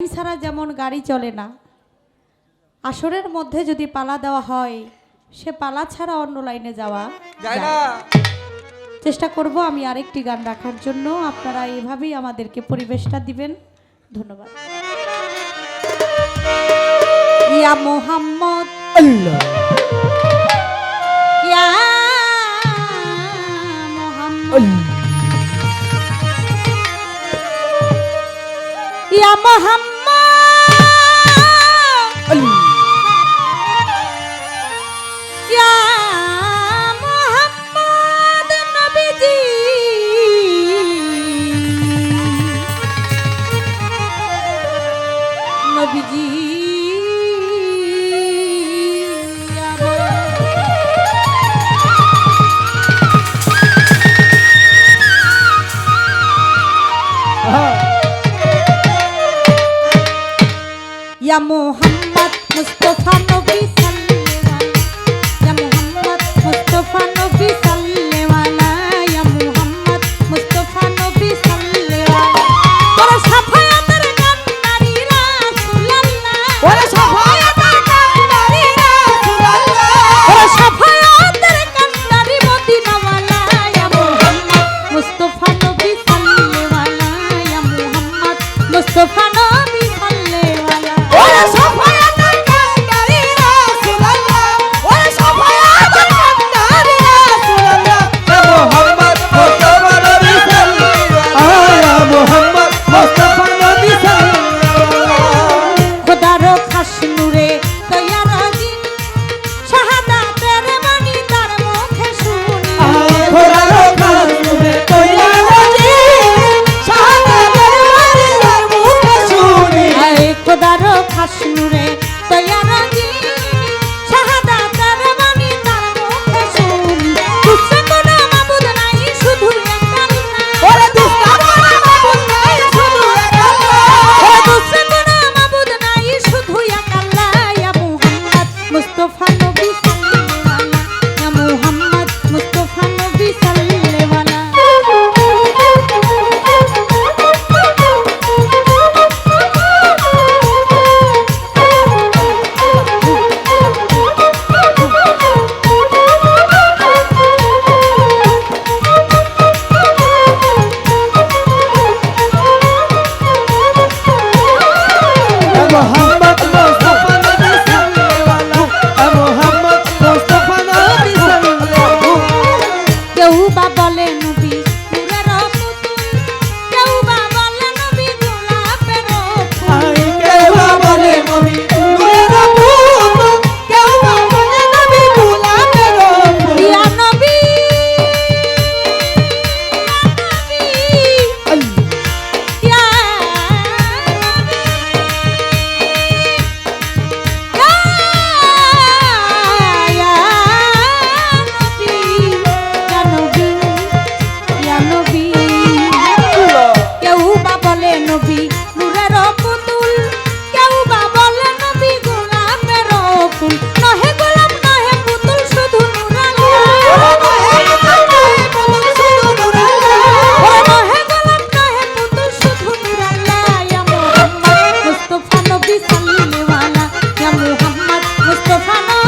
Line ছাড়া যেমন গাড়ি চলে না আসরের মধ্যে যদি পালা দেওয়া হয় সে পালা ছাড়া অন্য লাইনে যাওয়া যায়। না। চেষ্টা করব আমি আরেকটি গান রাখার জন্য। আপনারা এভাবেই আমাদেরকে পরিবেশটা দিবেন। ধন্যবাদ। ইয়া মোহাম্মদ। ইয়া মোহাম্মদ। ইয়া মোহাম্মদ। নবীজি। ইয়া মোহাম্মদ মুস্তাফা নবী সাল্লাল্লাহু আসুরে মোহাম্মদ মুস্তফা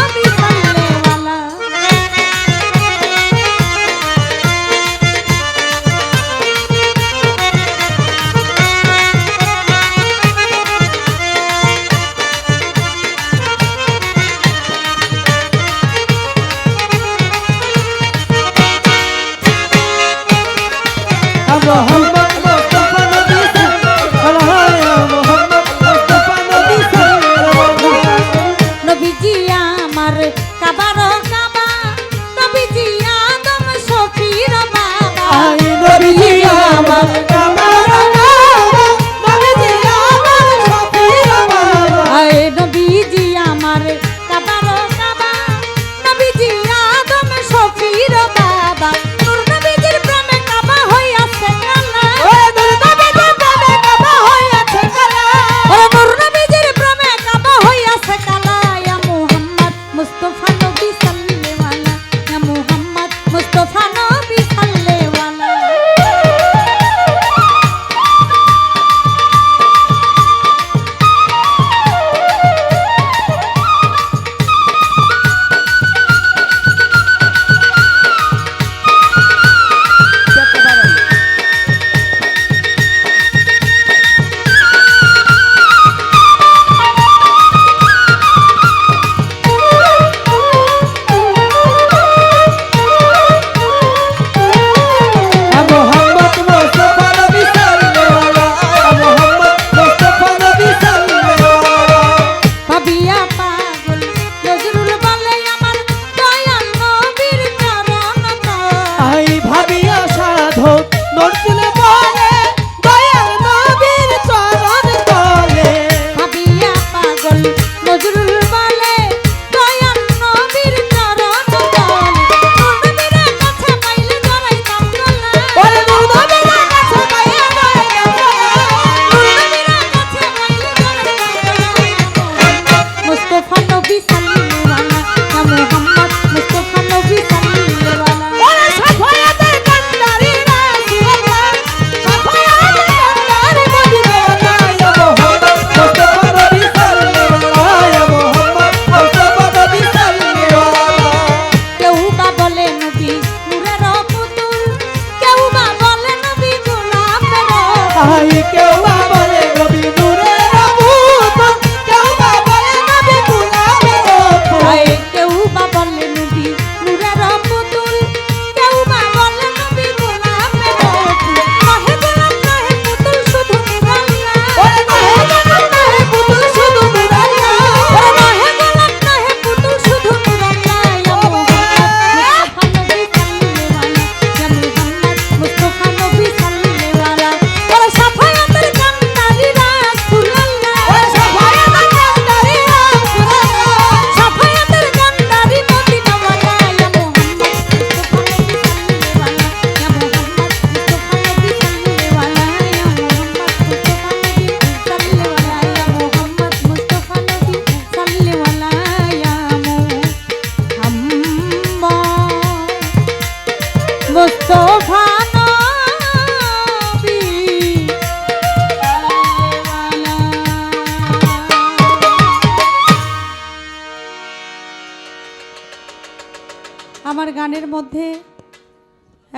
গানের মধ্যে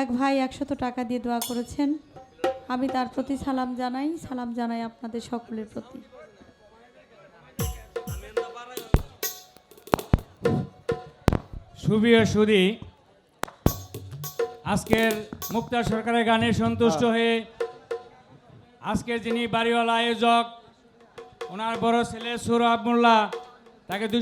এক ভাই একশত টাকা দিয়ে দোয়া করেছেন। আমি তার প্রতি সালাম জানাই সালাম জানাই আপনাদের সকলের প্রতি। সুবিয় সুদি আজকের মুক্তা সরকারের গানে সন্তুষ্ট হয়ে। আজকের যিনি বাড়িওয়ালা আয়োজক ওনার বড় ছেলে সুরভ মোল্লা তাকে